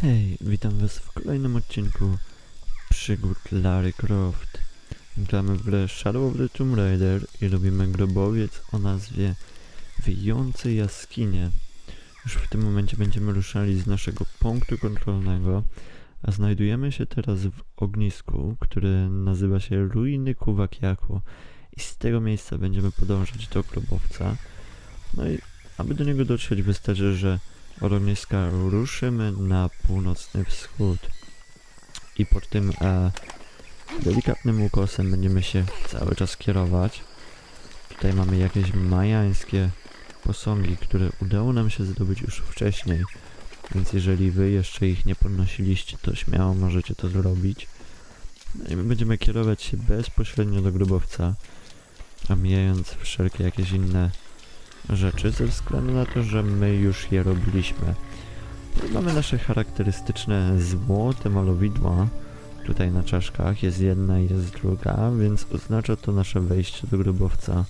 Hej, witam was w kolejnym odcinku przygód Larry Croft. Gramy w grę Shadow of the Tomb Raider i robimy grobowiec o nazwie Wyjące Jaskinie. Już w tym momencie będziemy ruszali z naszego punktu kontrolnego, a znajdujemy się teraz w ognisku, które nazywa się Ruiny Kuwakiaku i z tego miejsca będziemy podążać do grobowca. No i aby do niego dotrzeć wystarczy, że od ogniska ruszymy na północny wschód. I pod tym e, delikatnym ukosem będziemy się cały czas kierować. Tutaj mamy jakieś majańskie posągi, które udało nam się zdobyć już wcześniej. Więc jeżeli wy jeszcze ich nie podnosiliście, to śmiało możecie to zrobić. No i my będziemy kierować się bezpośrednio do grobowca, omijając wszelkie jakieś inne rzeczy ze względu na to, że my już je robiliśmy. Mamy nasze charakterystyczne złote malowidła tutaj na czaszkach. Jest jedna i jest druga, więc oznacza to nasze wejście do grobowca.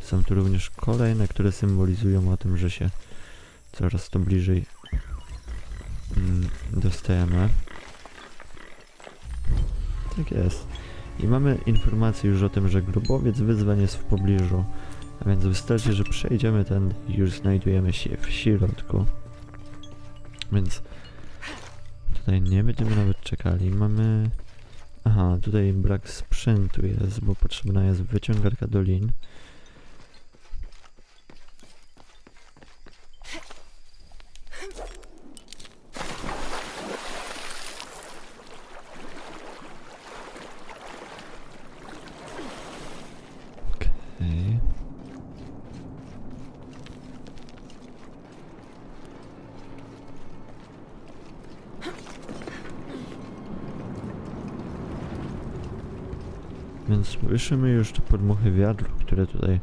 Są tu również kolejne, które symbolizują o tym, że się coraz to bliżej mm, dostajemy. Tak jest. I mamy informację już o tym, że grobowiec wyzwań jest w pobliżu. A więc wystarczy, że przejdziemy ten i już znajdujemy się w środku. Więc tutaj nie będziemy nawet czekali. Mamy... Aha, tutaj brak sprzętu jest, bo potrzebna jest wyciągarka do lin. Okej. Więc słyszymy już te podmuchy wiatru, które tutaj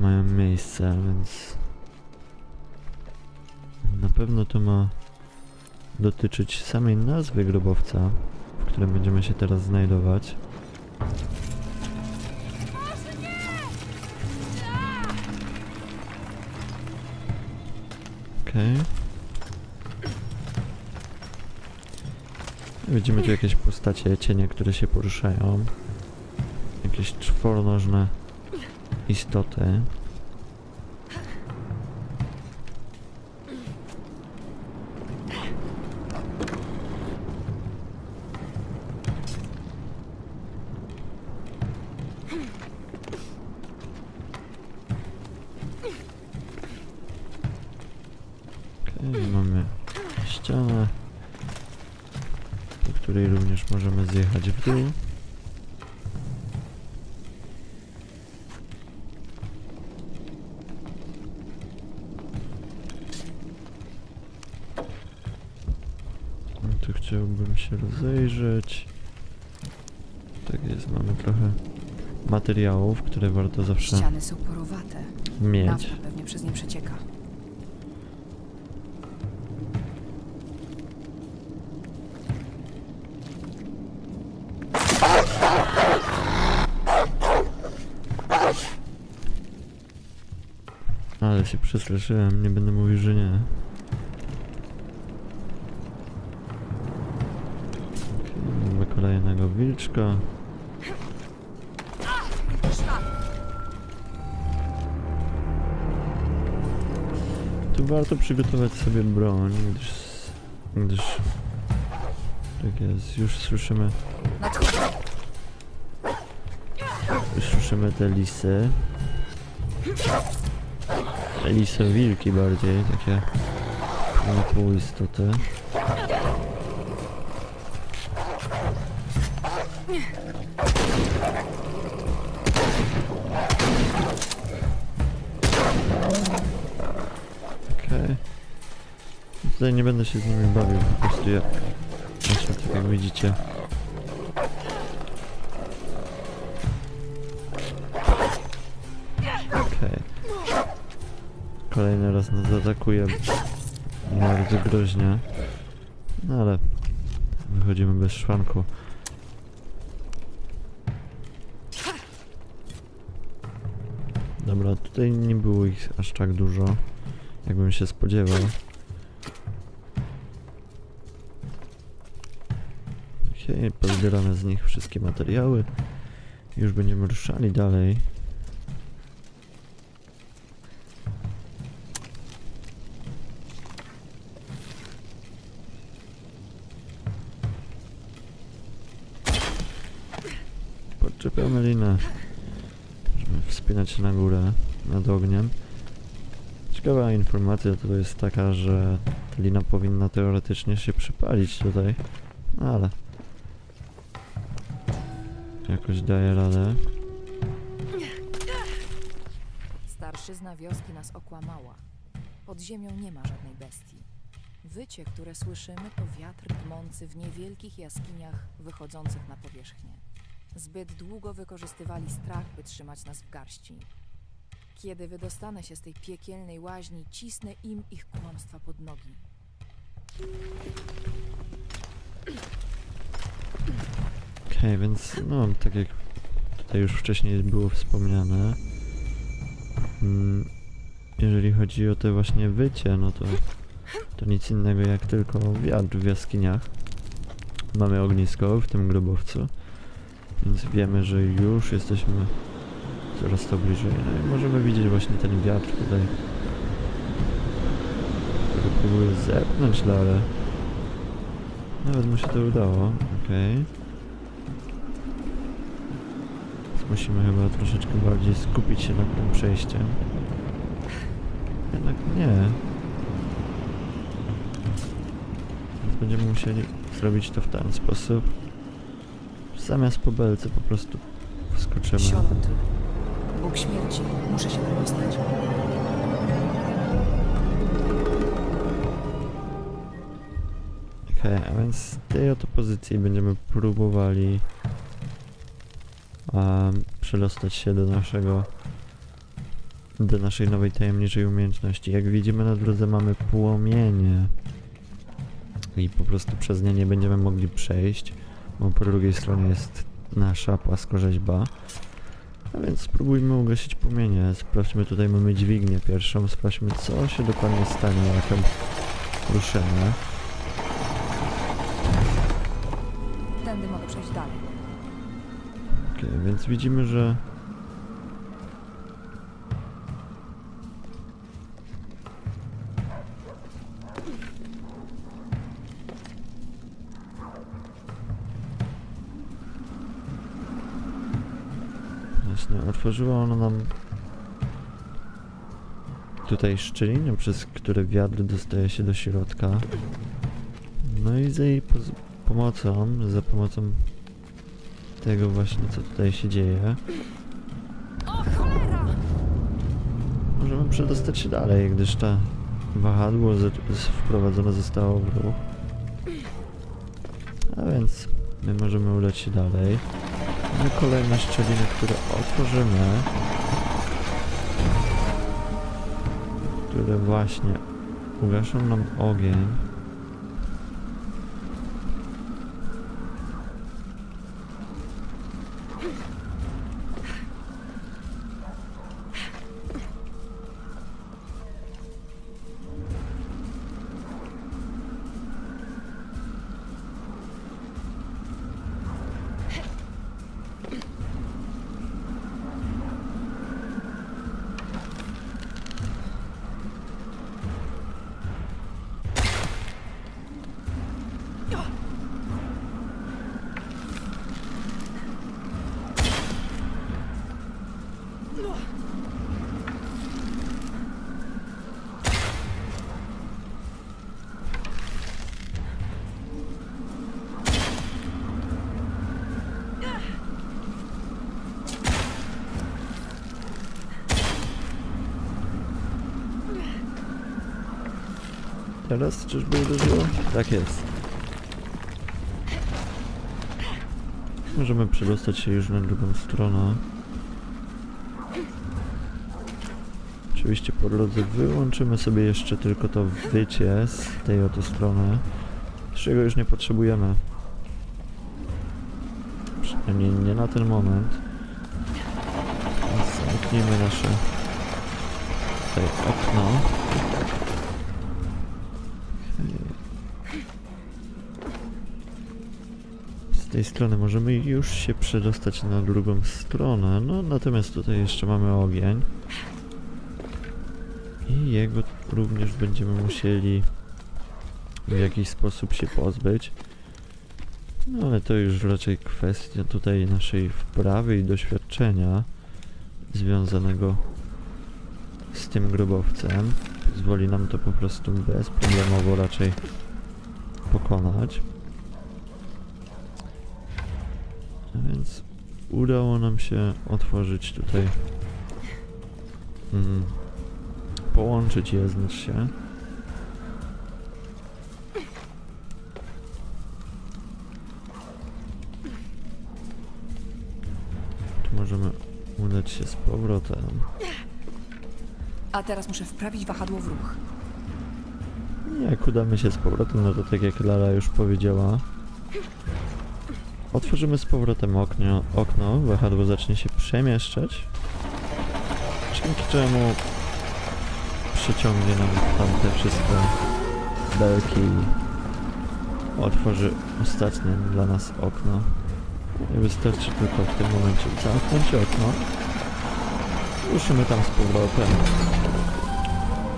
mają miejsce, więc na pewno to ma dotyczyć samej nazwy grobowca, w którym będziemy się teraz znajdować. Okej. Widzimy tu jakieś postacie, cienie, które się poruszają. Jakieś czworonożne istoty. Okej, mamy ścianę, po której również możemy zjechać w dół. No tu chciałbym się rozejrzeć. Tak jest, mamy trochę materiałów, które warto zawsze Ściany są porowate. mieć. Nafta pewnie przez nie przecieka. Ale się przestraszyłem, nie będę mówił, że nie. Okej, Mamy kolejnego wilczka. Tu warto przygotować sobie broń, gdyż... gdyż... Tak jest, już słyszymy... Już słyszymy te lisy. Lisy wilki bardziej, takie pół istoty. Okej. Tutaj nie będę się z nimi bawił, po prostu ja... Właśnie tak jak widzicie. kolejny raz nas atakuje bardzo groźnie. No ale wychodzimy bez szwanku. Dobra, tutaj nie było ich aż tak dużo, jakbym się spodziewał. Okej, okay, pozbieramy z nich wszystkie materiały. Już będziemy ruszali dalej. Na górę nad ogniem. Ciekawa informacja to jest taka, że ta lina powinna teoretycznie się przypalić tutaj, ale jakoś daje radę. Starszyzna wioski nas okłamała. Pod ziemią nie ma żadnej bestii. Wycie, które słyszymy, to wiatr dmący w niewielkich jaskiniach wychodzących na powierzchnię. Zbyt długo wykorzystywali strach, by trzymać nas w garści. Kiedy wydostanę się z tej piekielnej łaźni, cisnę im ich kłamstwa pod nogi. Okej, więc no, tak jak tutaj już wcześniej było wspomniane, mm, jeżeli chodzi o te właśnie wycie, no to to nic innego jak tylko wiatr w jaskiniach. Mamy ognisko w tym grobowcu, więc wiemy, że już jesteśmy coraz to bliżej. No i możemy widzieć właśnie ten wiatr tutaj, który próbuje zepchnąć dalej. Nawet mu się to udało, okej. Więc Musimy chyba troszeczkę bardziej skupić się nad tym przejściem. Jednak nie. Więc będziemy musieli zrobić to w ten sposób. Zamiast po belce po prostu wskoczymy. Siąd. Bóg śmierci. Muszę się wydostać. Okej, a więc z tej oto pozycji będziemy próbowali um, przedostać się do naszego do naszej nowej tajemniczej umiejętności. Jak widzimy na drodze mamy płomienie i po prostu przez nie nie będziemy mogli przejść, bo po drugiej stronie jest nasza płaskorzeźba. A więc spróbujmy ugasić płomienie. Sprawdźmy, tutaj mamy dźwignię pierwszą, sprawdźmy co się dokładnie stanie, jak ją ruszymy. Tędy mogę przejść dalej. Okej, więc widzimy, że Właśnie, otworzyło ono nam tutaj szczelinę, przez które wiatr dostaje się do środka. No i za jej pomocą, za pomocą tego właśnie, co tutaj się dzieje, możemy przedostać się dalej, gdyż ta wahadło wprowadzone zostało w ruch. A więc my możemy udać się dalej. Mamy kolejne szczeliny, które otworzymy. Które właśnie ugaszą nam ogień. Teraz czyżby uderzyło? Tak jest. Możemy przedostać się już na drugą stronę. Oczywiście po drodze wyłączymy sobie jeszcze tylko to wycie z tej oto strony. Czego już nie potrzebujemy. Przynajmniej nie na ten moment. Zamknijmy nasze tutaj okno. Tej strony możemy już się przedostać na drugą stronę, no natomiast tutaj jeszcze mamy ogień. I jego również będziemy musieli w jakiś sposób się pozbyć. No ale to już raczej kwestia tutaj naszej wprawy i doświadczenia związanego z tym grobowcem. Pozwoli nam to po prostu bezproblemowo raczej pokonać. Udało nam się otworzyć tutaj mm, połączyć je, znaczy się. Tu możemy udać się z powrotem. A teraz muszę wprawić wahadło w ruch. Jak udamy się z powrotem, no to tak jak Lara już powiedziała, otworzymy z powrotem okno, okno wahadło zacznie się przemieszczać, dzięki czemu przyciągnie nam tamte wszystkie belki i otworzy ostatnie dla nas okno. I wystarczy tylko w tym momencie zamknąć okno, ruszymy tam z powrotem,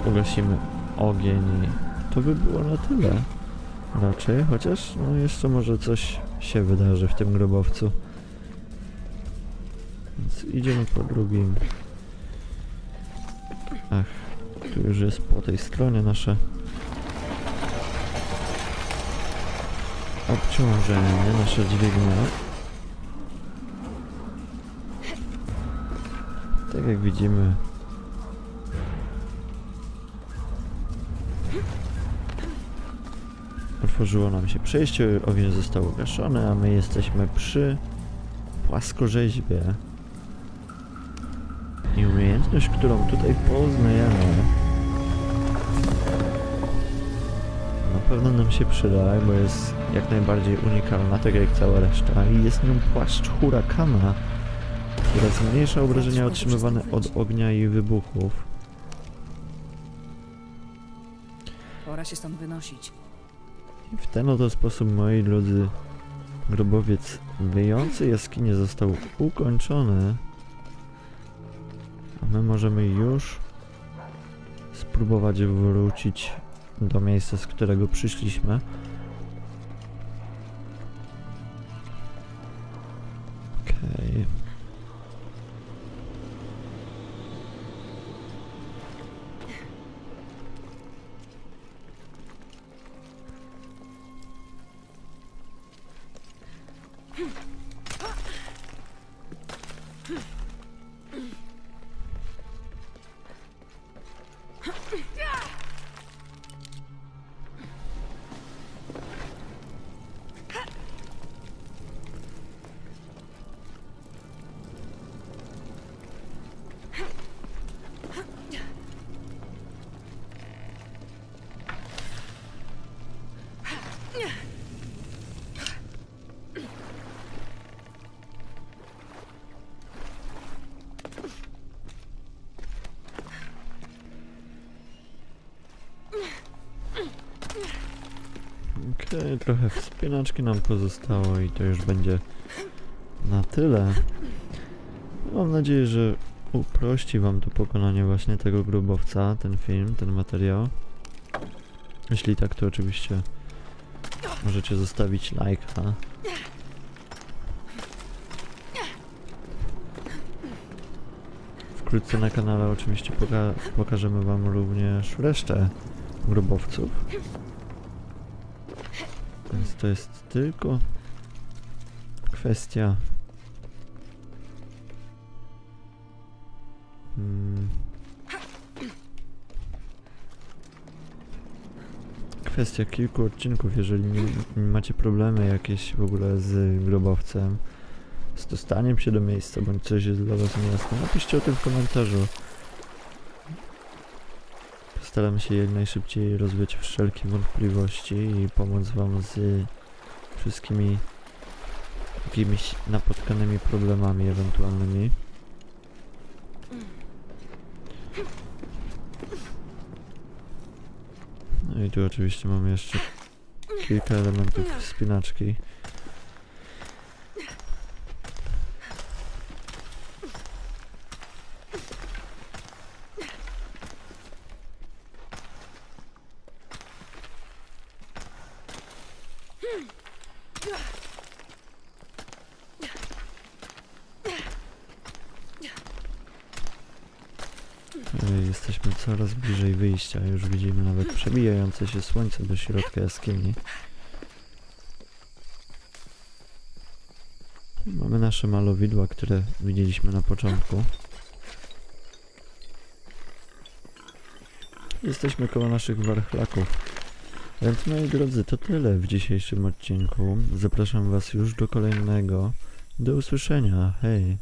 ugasimy ogień i to by było na tyle. Raczej, chociaż no jeszcze może coś się wydarzy w tym grobowcu. Więc idziemy po drugim. Ach, tu już jest po tej stronie nasze obciążenie, nasza dźwignia. Tak jak widzimy, Otworzyło nam się przejście, ogień został ugaszony, a my jesteśmy przy płaskorzeźbie. I umiejętność, którą tutaj poznajemy, na pewno nam się przyda, bo jest jak najbardziej unikalna, tak jak cała reszta. I jest nią płaszcz hurakana, która zmniejsza obrażenia otrzymywane od ognia i wybuchów. Pora się stąd wynosić. W ten oto sposób, moi drodzy, grobowiec wyjący jaskinie został ukończony. A my możemy już spróbować wrócić do miejsca, z którego przyszliśmy. Okej, trochę wspinaczki nam pozostało i to już będzie na tyle. Mam nadzieję, że uprości wam to pokonanie właśnie tego grubowca, ten film, ten materiał. Jeśli tak, to oczywiście możecie zostawić lajka. Wkrótce na kanale oczywiście poka pokażemy wam również resztę grubowców. Więc to jest tylko kwestia mm, kwestia kilku odcinków, jeżeli nie, nie macie problemy jakieś w ogóle z grobowcem, z dostaniem się do miejsca, bądź coś jest dla was niejasne, napiszcie o tym w komentarzu. Postaram się jak najszybciej rozwiać wszelkie wątpliwości i pomóc wam z wszystkimi jakimiś napotkanymi problemami ewentualnymi. No i tu oczywiście mamy jeszcze kilka elementów wspinaczki. Ej, Jesteśmy coraz bliżej wyjścia. Już widzimy nawet przebijające się słońce do środka jaskini. Mamy nasze malowidła, które widzieliśmy na początku. Jesteśmy koło naszych warchlaków. Więc moi drodzy, to tyle w dzisiejszym odcinku. Zapraszam Was już do kolejnego. Do usłyszenia. Hej!